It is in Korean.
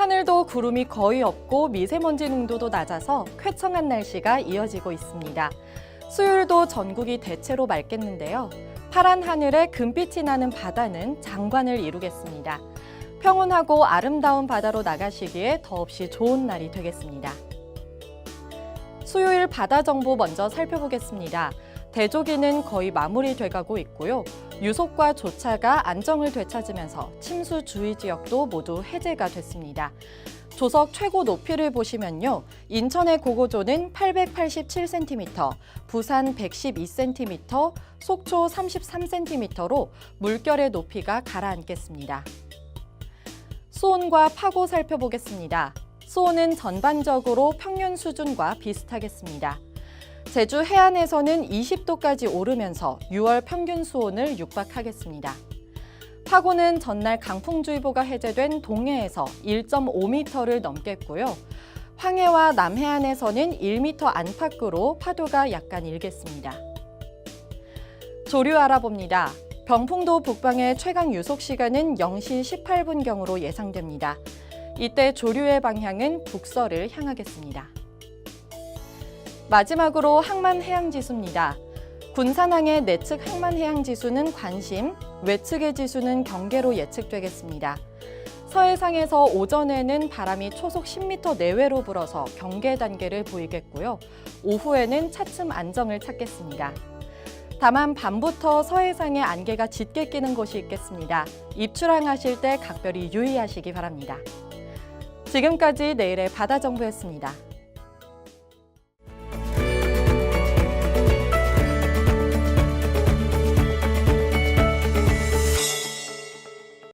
서울도 구름이 거의 없고 미세먼지 농도도 낮아서 쾌청한 날씨가 이어지고 있습니다. 수요일도 전국이 대체로 맑겠는데요. 파란 하늘에 금빛이 나는 바다는 장관을 이루겠습니다. 평온하고 아름다운 바다로 나가시기에 더없이 좋은 날이 되겠습니다. 수요일 바다 정보 먼저 살펴보겠습니다. 대조기는 거의 마무리돼가고 있고요. 유속과 조차가 안정을 되찾으면서 침수 주의 지역도 모두 해제가 됐습니다. 조석 최고 높이를 보시면요. 인천의 고고조는 887cm, 부산 112cm, 속초 33cm로 물결의 높이가 가라앉겠습니다. 수온과 파고 살펴보겠습니다. 수온은 전반적으로 평년 수준과 비슷하겠습니다. 제주 해안에서는 20도까지 오르면서 6월 평균 수온을 육박하겠습니다. 파고는 전날 강풍주의보가 해제된 동해에서 1.5m를 넘겠고요. 황해와 남해안에서는 1m 안팎으로 파도가 약간 일겠습니다. 조류 알아봅니다. 병풍도 북방의 최강 유속 시간은 0시 18분경으로 예상됩니다. 이때 조류의 방향은 북서를 향하겠습니다. 마지막으로 항만 해양 지수입니다. 군산항의 내측 항만 해양 지수는 관심, 외측의 지수는 경계로 예측되겠습니다. 서해상에서 오전에는 바람이 초속 10m 내외로 불어서 경계 단계를 보이겠고요. 오후에는 차츰 안정을 찾겠습니다. 다만 밤부터 서해상에 안개가 짙게 끼는 곳이 있겠습니다. 입출항하실 때 각별히 유의하시기 바랍니다. 지금까지 내일의 바다 정보였습니다.